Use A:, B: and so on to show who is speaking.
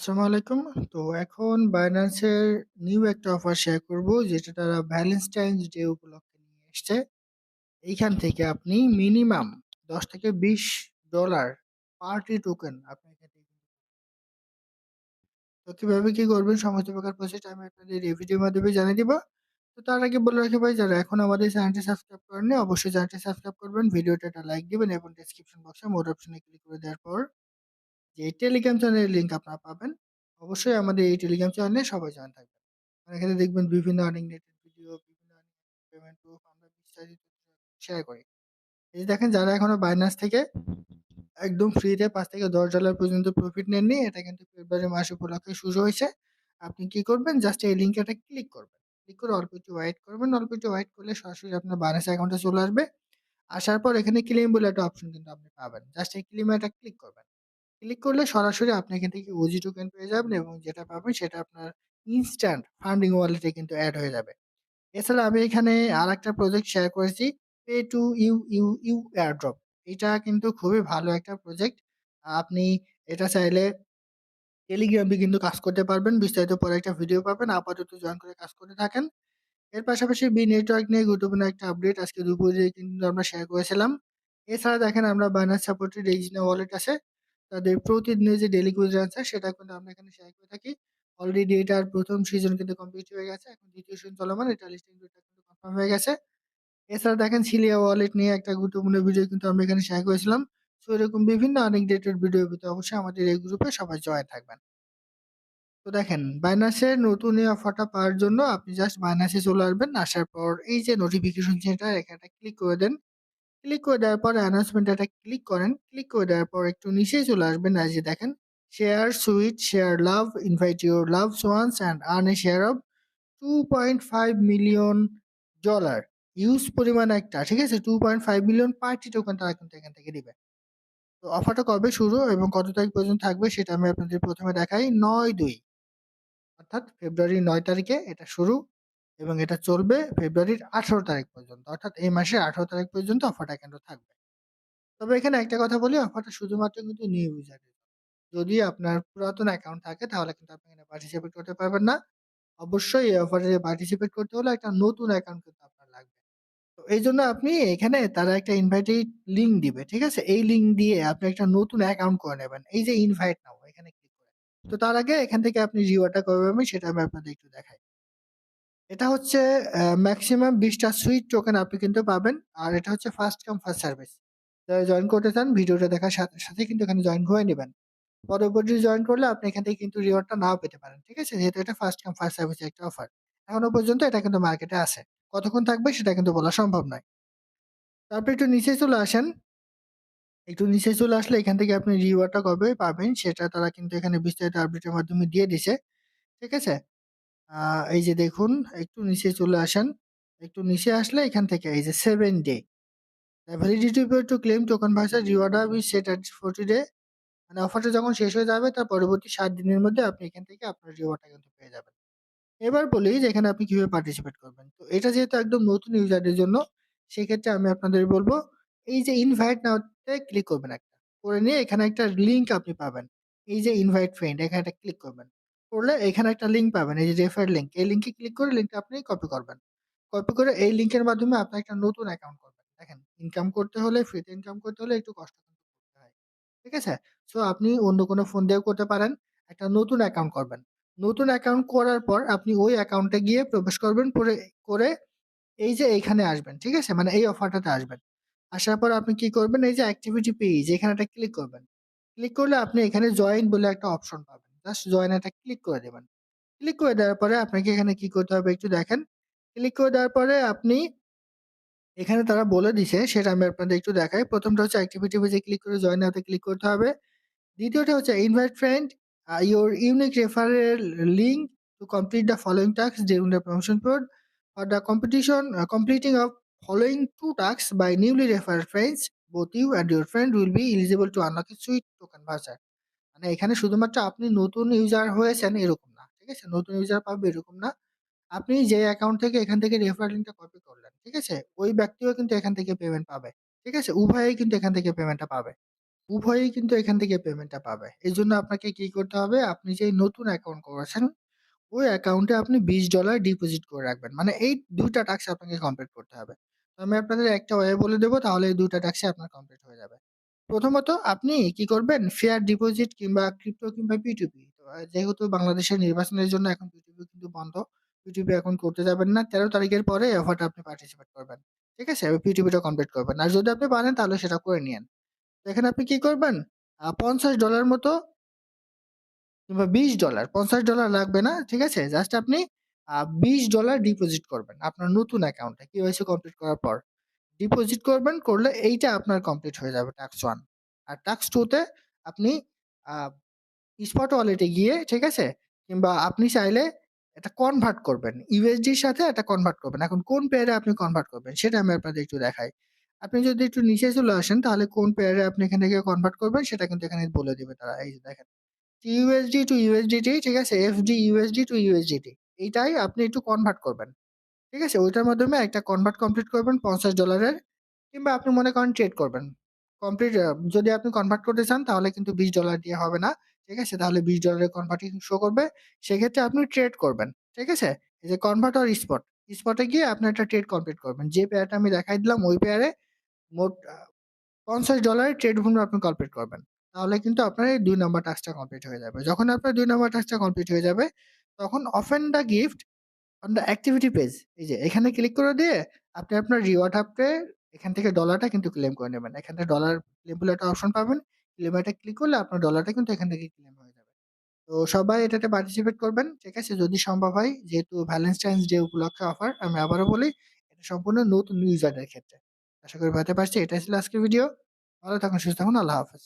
A: আসসালামু আলাইকুম। তো এখন এর নিউ একটা অফার শেয়ার করব, যেটা তারা ভ্যালেন্টাইনস ডে উপলক্ষে নিয়ে এসছে। এইখান থেকে আপনি মিনিমাম $10-20 পার্টি টোকেন আপনি এখান থেকে তো কীভাবে কি করবেন, সমস্ত প্রকার প্রসেস আমি আপনাদের এই ভিডিওর মাধ্যমে জানিয়ে দিব। তো তার আগে বলে রাখি ভাই, যারা এখন আমাদের চ্যানেলটি সাবস্ক্রাইব করেননি, অবশ্যই চ্যানেলটি সাবস্ক্রাইব করবেন। ভিডিওটা একটা লাইক দিবেন এবং ডেসক্রিপশন বক্সে মোর অপশনে ক্লিক করে দেওয়ার পর যে টেলিগ্রাম চ্যানেলের লিঙ্ক আপনারা পাবেন। অবশ্যই আমাদের এই টেলিগ্রাম চ্যানেলে সবাই জয়েন থাকবেন। আর এখানে দেখবেন বিভিন্ন আর্নিং রিলেটেড ভিডিও, বিভিন্ন পেমেন্ট প্রুফ আমরা বিস্তারিত শেয়ার করি। এই দেখেন যারা এখনও Binance থেকে একদম ফ্রিতে $৫-১০ পর্যন্ত প্রফিট নেননি এটা কিন্তু ফেব্রুয়ারি মাস উপলক্ষে শুরু হয়েছে। আপনি কি করবেন জাস্ট এই লিঙ্কে একটা ক্লিক করবেন। ক্লিক করে অল্প একটু ওয়েট করবেন। অল্প একটু ওয়েট করলে সরাসরি আপনার Binance অ্যাকাউন্টে চলে আসবে। আসার পর এখানে ক্লেম বলে একটা অপশন কিন্তু আপনি পাবেন। জাস্ট এই ক্লেমে একটা ক্লিক করবেন। ক্লিক করলে সরাসরি আপনি এখান থেকে ওজি টোকেন পেয়ে যাবেন এবং যেটা পাবেন সেটা আপনার ইনস্ট্যান্ট ফান্ডিং ওয়ালেটে কিন্তু অ্যাড হয়ে যাবে। এছাড়া আমি এখানে আরেকটা প্রজেক্ট শেয়ার করেছি pay to you you you airdrop. এটা কিন্তু খুবই ভালো একটা প্রজেক্ট। আপনি এটা চাইলে টেলিগ্রামে কিন্তু কাজ করতে পারবেন। বিস্তারিত পরে একটা ভিডিও পাবেন। আপাতত জয়েন করে কাজ করতে থাকেন। এর পাশাপাশি বি নেটওয়ার্ক নিয়ে গুরুত্বপূর্ণ একটা আপডেট আজকে দুপুরে কিন্তু আমরা শেয়ার করেছিলাম। এছাড়া দেখেন আমরা Binance সাপোর্টেড রিজনাল ওয়ালেট আছে। তাদের প্রতিদিনের যে ডেইলি কুইজ আনসার সেটা কিন্তু আমরা এখানে শেয়ার করে থাকি। অলরেডি এটার প্রথম সিজন কিন্তু কমপ্লিট হয়ে গেছে। এখন ২য় সিজন চলমান। এটা লিস্টিং কিন্তু কনফার্ম হয়ে গেছে। এছাড়া দেখেন সিলিয়া ওয়ালেট নিয়ে একটা গুরুত্বপূর্ণ ভিডিও কিন্তু আমরা এখানে শেয়ার করেছিলাম। সো এরকম বিভিন্ন অনেক রিলেটেড ভিডিও পেতে অবশ্যই আমাদের এই গ্রুপে সবাই জয়েন থাকবেন। তো দেখেন এর নতুন এই অফারটা পাওয়ার জন্য আপনি জাস্ট এ চলে আসবেন। আসার পর এই যে নোটিফিকেশন সেন্টার এখানে ক্লিক করে দেন। ক্লিক করে দেওয়ার পর অ্যানাউন্সমেন্ট একটা ক্লিক করেন। ক্লিক করে দেওয়ার পর একটু নিচেই চলে আসবেন। এই যে দেখেন share sweet, share love, invite your loved ones and earn a share of $2.5 million dollar. Use পরিমাণ একটা ঠিক আছে? 2.5 মিলিয়ন পার্টি টোকেন তারা কিন্তু এখান থেকে দিবে। তো অফারটা কবে শুরু এবং কত তারিখ পর্যন্ত থাকবে সেটা আমি আপনাদের প্রথমে দেখাই ৯-২ অর্থাৎ ফেব্রুয়ারির নয় তারিখে এটা শুরু এবং এটা চলবে ফেব্রুয়ারির ১৮ তারিখ পর্যন্ত। অর্থাৎ এই মাসের ১৮ তারিখ পর্যন্ত অফারটা কিন্তু থাকবে। তবে এখানে একটা কথা বলি, অফারটা শুধুমাত্র কিন্তু নিউ ইউজারের। যদি আপনার পুরাতন অ্যাকাউন্ট থাকে, তাহলে কিন্তু আপনি এখানে পার্টিসিপেট করতে পারবেন না। অবশ্যই এই অফারে পার্টিসিপেট করতে হলে একটা নতুন অ্যাকাউন্ট কিন্তু আপনার লাগবে। তো এই জন্য আপনি এখানে তারা একটা ইনভাইটেড লিঙ্ক দিবে। ঠিক আছে? এই লিঙ্ক দিয়ে আপনি একটা নতুন অ্যাকাউন্ট করে নেবেন। এই যে ইনভাইট নাও, এখানে ক্লিক করে। তো তার আগে এখান থেকে আপনি রিওয়ার্ডটা কবে পাবেন সেটা আমি আপনাদের একটু দেখাই। এটা হচ্ছে ম্যাক্সিমাম ২০ টা সুইট টোকেন আপনি কিন্তু পাবেন। আর এটা হচ্ছে ফার্স্ট কাম ফার্স্ট সার্ভিস। যারা জয়েন করতে চান ভিডিওটা দেখার সাথে, সাথে কিন্তু এখানে জয়েন করে নেবেন পরবর্তী জয়েন করলে আপনি এখান থেকে কিন্তু রিওয়ার্ডটা নাও পেতে পারেন। ঠিক আছে? যেহেতু এটা ফার্স্ট কাম ফার্স্ট সার্ভিসের একটা অফার। এখনও পর্যন্ত এটা কিন্তু মার্কেটে আছে। কতক্ষণ থাকবে সেটা কিন্তু বলা সম্ভব নয়। তারপর একটু নিচে চলে আসেন। একটু নিচে চলে আসলে এখান থেকে আপনি রিওয়ার্ডটা কবে পাবেন সেটা তারা কিন্তু এখানে বিস্তারিত আপডেটের মাধ্যমে দিয়ে দিছে। ঠিক আছে? এই যে দেখুন, একটু নিচে চলে আসেন। একটু নিচে আসলে এখান থেকে, এই যে seven day. Validity to claim token voucher reward will be set at 40 day. মানে অফারটা যখন শেষ হয়ে যাবে, তার পরবর্তী সাত দিনের মধ্যে আপনি এখান থেকে আপনার রিওয়ার্ডটা কিন্তু পেয়ে যাবেন। এবার বলি যে এখানে আপনি কীভাবে পার্টিসিপেট করবেন। তো এটা যেহেতু একদম নতুন ইউজারদের জন্য, সেক্ষেত্রে আমি আপনাদের বলব, এই যে ইনভাইট নাও তে ক্লিক করবেন একটা। করে নিয়ে এখানে একটা লিঙ্ক আপনি পাবেন। এই যে ইনভাইট ফ্রেন্ড এখানে একটা ক্লিক করবেন। করলে এখানে একটা লিঙ্ক পাবেন। এই যে রেফার লিঙ্ক। এই লিঙ্কে ক্লিক করে লিঙ্কটা আপনি কপি করবেন। কপি করে এই লিঙ্কের মাধ্যমে আপনি একটা নতুন অ্যাকাউন্ট করবেন। দেখেন ইনকাম করতে হলে ফ্রিতে ইনকাম করতে হলে একটু কষ্ট করতে হয়। ঠিক আছে? সো আপনি অন্য কোনো ফোন দিয়েও করতে পারেন। একটা নতুন অ্যাকাউন্ট করবেন। নতুন অ্যাকাউন্ট করার পর আপনি ওই অ্যাকাউন্টে গিয়ে প্রবেশ করবেন, পরে, করে এই যে এইখানে আসবেন। ঠিক আছে? মানে এই অফারটাতে আসবেন। আসার পর আপনি কি করবেন এই যে অ্যাক্টিভিটি পেজ এখানে একটা ক্লিক করবেন। ক্লিক করলে আপনি এখানে জয়েন বলে একটা অপশন পাবেন। জাস্ট জয়েন একটা ক্লিক করে দেবেন ক্লিক করে দেওয়ার পরে আপনাকে এখানে কি করতে হবে একটু দেখেন। ক্লিক করে দেওয়ার পরে আপনি এখানে তারা বলে দিছে, সেটা আমি আপনাদের একটু দেখাই। প্রথমটা হচ্ছে অ্যাক্টিভিটি পেজে ক্লিক করে জয়েন নাও তে ক্লিক করতে হবে। দ্বিতীয়টা হচ্ছে invite friend your unique referral link to complete the following task during the promotion period for the competition completing of following two task by newly referred friends both you and your friend will be eligible to unlock sweet token voucher. মানে এখানে শুধুমাত্র আপনি নতুন user হয়েছেন এরকম না। ঠিক আছে? নতুন ইউজার পাবে এরকম না। আপনি যে অ্যাকাউন্ট থেকে এখান থেকে রেফারেল লিঙ্কটা কপি করলেন। ঠিক আছে? ওই ব্যক্তিও কিন্তু এখান থেকে পেমেন্ট পাবে। ঠিক আছে? উভয়েই কিন্তু এখান থেকে পেমেন্টটা পাবে। উভয়েই কিন্তু এখান থেকে পেমেন্টটা পাবে। এই জন্য আপনাকে কি করতে হবে? আপনি যে নতুন অ্যাকাউন্ট করেছেন, ওই অ্যাকাউন্টে আপনি $20 ডিপোজিট করে রাখবেন। মানে এই ২ টা টাস্ক আপনাকে কমপ্লিট করতে হবে। আমি আপনাদের একটা ওয়ে বলে দেবো তাহলে এই ২ টা টাস্কই আপনার কমপ্লিট হয়ে যাবে। প্রথমত আপনি কি করবেন? ফেয়ার ডিপোজিট কিংবা ক্রিপ্টো কিংবা P2P তো যেহেতু বাংলাদেশের নির্বাচনের জন্য এখন P2P কিন্তু বন্ধ। P2P এখন করতে যাবেন না। ১৩ তারিখের পরে অফারটা আপনি পার্টিসিপেট করবেন। ঠিক আছে? ওই P2P টা কমপ্লিট করবেন। আর যদি আপনি পারেন তাহলে সেটা করে নিয়েন। তো, এখানে আপনি কি করবেন? পঞ্চাশ $৫০ মতো কিংবা $20 $৫০ লাগবে না। ঠিক আছে? জাস্ট আপনি বিশ $20 ডিপোজিট করবেন আপনার নতুন অ্যাকাউন্টে KYC কমপ্লিট করার পর। ডিপোজিট করবেন, করলে এইটা আপনার কমপ্লিট হয়ে যাবে টাস্ক 1 আর টাস্ক 2 তে আপনি স্পট ওয়ালেটে গিয়ে ঠিক আছে? কিংবা আপনি চাইলে এটা কনভার্ট করবেন। ইউএসডির সাথে এটা কনভার্ট করবেন। এখন কোন পেয়ারে আপনি কনভার্ট করবেন সেটা আমি আপনাদের একটু দেখাই। আপনি যদি একটু নিচে চলে আসেন তাহলে কোন পেয়ারে আপনি এখান থেকে কনভার্ট করবেন সেটা কিন্তু এখানে বলে দেবে তারা। এই যে দেখেন। USD টু USDT ঠিক আছে? FD USD টু USDT এইটাই আপনি একটু কনভার্ট করবেন। ঠিক আছে? ওইটার মাধ্যমে একটা কনভার্ট কমপ্লিট করবেন পঞ্চাশ ডলারের কিংবা আপনি মনে করেন ট্রেড করবেন। কমপ্লিট যদি আপনি কনভার্ট করতে চান তাহলে কিন্তু $20 দিয়ে হবে না। ঠিক আছে? তাহলে $20 এর কনভার্টিং শো করবে। সেক্ষেত্রে আপনি ট্রেড করবেন। ঠিক আছে? এই যে কনভার্ট অর স্পট। স্পটে গিয়ে আপনি একটা ট্রেড কমপ্লিট করবেন। যে পেয়ারটা আমি দেখাই দিলাম ওই পেয়ারে মোট পঞ্চাশ $৫০ ট্রেড ভ্যালু আপনি কমপ্লিট করবেন। তাহলে কিন্তু আপনার এই দুই নাম্বার টাস্কটা কমপ্লিট হয়ে যাবে। যখন আপনার দুই নম্বর টাস্কটা কমপ্লিট হয়ে যাবে, তখন open the gift on the activity page এই যে এখানে ক্লিক করে দিয়ে আপনি আপনার রিওয়ার্ড হাবতে এখান থেকে ডলারটা কিন্তু ক্লেম করে নেবেন। এখান থেকে ডলার ক্লেম বলে একটা অপশন পাবেন। ক্লেম এ ক্লিক করলে আপনার ডলারটা কিন্তু এখান থেকে ক্লেম হয়ে যাবে। তো সবাই এটাতে পার্টিসিপেট করবেন। ঠিক আছে? যদি সম্ভব হয় যেহেতু ভ্যালেন্টাইনস ডে উপলক্ষে অফার আমি আবারও বলি এটা সম্পূর্ণ নতুন ইউজারদের ক্ষেত্রে। আশা করি বুঝাতে পারছি। এটাই ছিল আজকের ভিডিও। ভালো থাকুন, সুস্থ থাকুন। আল্লাহ হাফেজ।